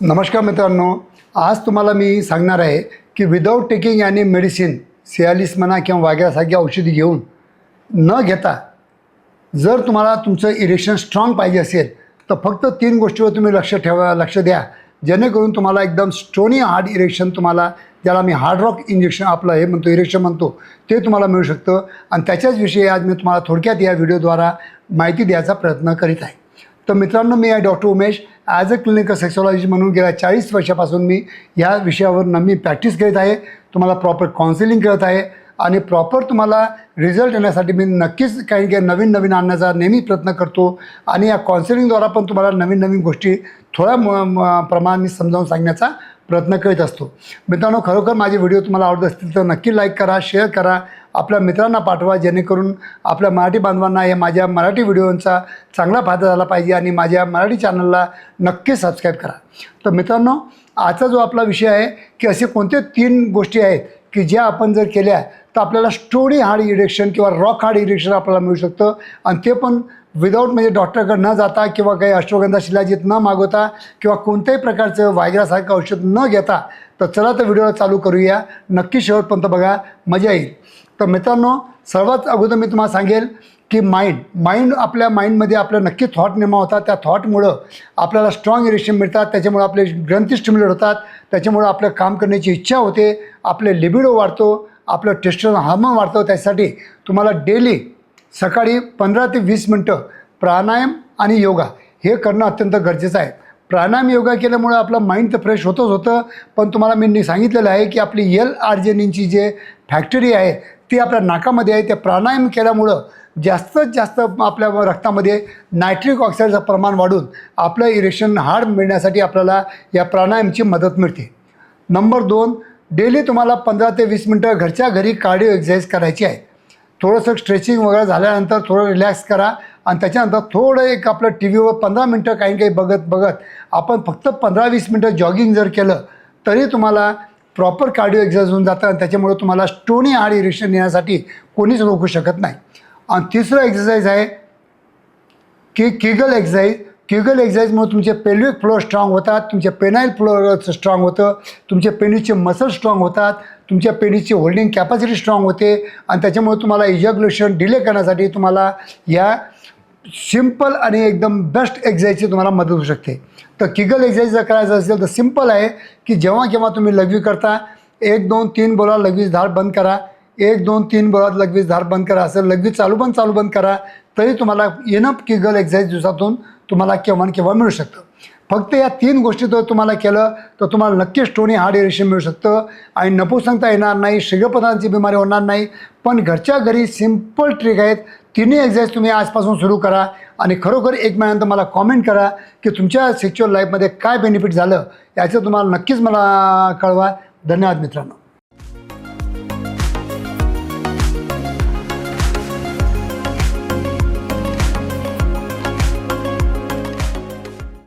नमस्कार मित्रांनो आज तुम्हाला मी सांगणार आहे की विदाऊट टेकिंग आणि मेडिसिन सियालिस म्हणा किंवा वाग्यासारखी औषधी घेऊन न घेता जर तुम्हाला तुमचं इरेक्शन स्ट्रॉंग पाहिजे असेल तर फक्त तीन गोष्टीवर तुम्ही लक्ष ठेवा लक्ष द्या. जेणेकरून तुम्हाला एकदम स्टोनी हार्ड इरेक्शन तुम्हाला ज्याला मी हार्ड रॉक इंजेक्शन आपलं हे म्हणतो इरेक्शन म्हणतो ते तुम्हाला मिळू शकतं. आणि त्याच्याच विषयी आज मी तुम्हाला थोडक्यात या व्हिडिओद्वारा माहिती द्यायचा प्रयत्न करीत आहे. तर मित्रांनो मी आहे doctor Umesh. As a clinical sexology म्हणून गेल्या चाळीस वर्षापासून मी ह्या विषयावर न मी प्रॅक्टिस करत आहे. तुम्हाला प्रॉपर काउन्सिलिंग करत आहे. आणि प्रॉपर तुम्हाला रिझल्ट येण्यासाठी मी नक्कीच काही काही नवीन नवीन आणण्याचा नेहमी प्रयत्न करतो. आणि या काउन्सिलिंगद्वारा पण तुम्हाला नवीन नवीन गोष्टी थोड्या म म- प्रमाणात मी समजावून सांगण्याचा प्रयत्न करीत असतो. मित्रांनो खरोखर माझे व्हिडिओ तुम्हाला आवडत असतील तर नक्की लाईक करा शेअर करा. आपल्या मित्रांना पाठवा जेणेकरून आपल्या मराठी बांधवांना या माझ्या मराठी व्हिडिओंचा चांगला फायदा झाला पाहिजे आणि माझ्या मराठी चॅनलला नक्की सबस्क्राईब करा. तर मित्रांनो आजचा जो आपला विषय आहे की असे कोणते तीन गोष्टी आहेत की ज्या आपण जर केल्या तर आपल्याला स्टोरी हार्ड इरेक्शन किंवा रॉक हार्ड इरेक्शन आपल्याला मिळू शकतं. आणि ते पण विदाऊट म्हणजे डॉक्टरकडे न जाता किंवा काही अश्वगंधा शिलाजीत न मागवता किंवा कोणत्याही प्रकारचं वायग्रासारखं औषध न घेता तर चला तर व्हिडिओला चालू करूया. नक्की शेवटपर्यंत बघा. मजा येईल. तर मित्रांनो सर्वात अगोदर मी तुम्हाला सांगेल की माइंड माइंड आपल्या माइंडमध्ये आपल्या नक्की थॉट निर्माण होतात. त्या थॉटमुळं आपल्याला स्ट्रॉंग इरेक्शन मिळतात. त्याच्यामुळे आपले ग्रंथी स्टिम्युलेट होतात. त्याच्यामुळं आपलं काम करण्याची इच्छा होते. आपले लिबिडो वाढतो. आपलं टेस्टर हार्मोन वाढतं. त्यासाठी तुम्हाला डेली सकाळी पंधरा ते वीस मिनटं प्राणायाम आणि योगा हे करणं अत्यंत गरजेचं आहे. प्राणायाम योगा केल्यामुळे आपलं माइंड तर फ्रेश होतंच होतं. पण तुम्हाला मी सांगितलेलं आहे की आपली एल आर्जेनिनची जे फॅक्टरी आहे ती आपल्या नाकामध्ये आहे त्या प्राणायाम केल्यामुळं जास्तीत जास्त आपल्या रक्तामध्ये नायट्रिक ऑक्साईडचं प्रमाण वाढून आपलं इरेक्शन हार्ड मिळण्यासाठी आपल्याला या प्राणायामची मदत मिळते. नंबर दोन डेली तुम्हाला पंधरा ते वीस मिनटं घरच्या घरी कार्डिओ एक्सरसाइज करायची आहे. थोडंसं स्ट्रेचिंग वगैरे झाल्यानंतर थोडं रिलॅक्स करा आणि त्याच्यानंतर थोडं एक आपलं टी व्हीवर पंधरा मिनटं काही काही बघत बघत आपण फक्त पंधरा वीस मिनटं जॉगिंग जर केलं तरी तुम्हाला प्रॉपर कार्डिओ एक्सरसाइज होऊन जातं आणि त्याच्यामुळे तुम्हाला स्टोनी हार्ड इरेक्शन येण्यासाठी कोणीच रोखू शकत नाही. आणि तिसरं एक्सरसाइज आहे की किगल एक्झाईज किगल एक्झाईजमुळे तुमचे पेल्विक फ्लो स्ट्रॉंग होतात तुमचे पेनाईल फ्लो स्ट्रॉंग होतं तुमचे पेनीसचे मसल स्ट्रॉंग होतात तुमच्या पेनीची होल्डिंग कॅपॅसिटी स्ट्रॉंग होते आणि त्याच्यामुळे तुम्हाला इजॅग्युलेशन डिले करण्यासाठी तुम्हाला या सिंपल आणि एकदम बेस्ट एक्झाईजची तुम्हाला मदत होऊ शकते. तर किगल एक्झाईज जर करायचं असेल तर सिंपल आहे की जेव्हा केव्हा तुम्ही लघवी करता एक दोन तीन बोला लघवीच धार बंद करा. एक दोन तीन बोलात लघवीच धार बंद करा. असं लघवी चालू बंद चालू बंद करा. तरी तुम्हाला इनफ किगल एक्झाईज दिवसातून तुम्हाला केव्हा न केव्हा मिळू शकतं. फक्त या तीन गोष्टी जर तुम्हाला केलं तर तुम्हाला नक्की स्टोनी हार्ड इरेशन मिळू शकतं. आणि नपुसंगता येणार नाही शिगपदांची बिमारी होणार नाही पण घरच्या घरी सिंपल ट्रिक आहेत. तिन्ही एक्झरसाईज तुम्ही आजपासून सुरू करा. आणि खरोखर एक महिन्यानंतर मला कॉमेंट करा की तुमच्या सेक्च्युअल लाईफमध्ये काय बेनिफिट झालं याचं तुम्हाला नक्कीच मला कळवा. धन्यवाद मित्रांनो.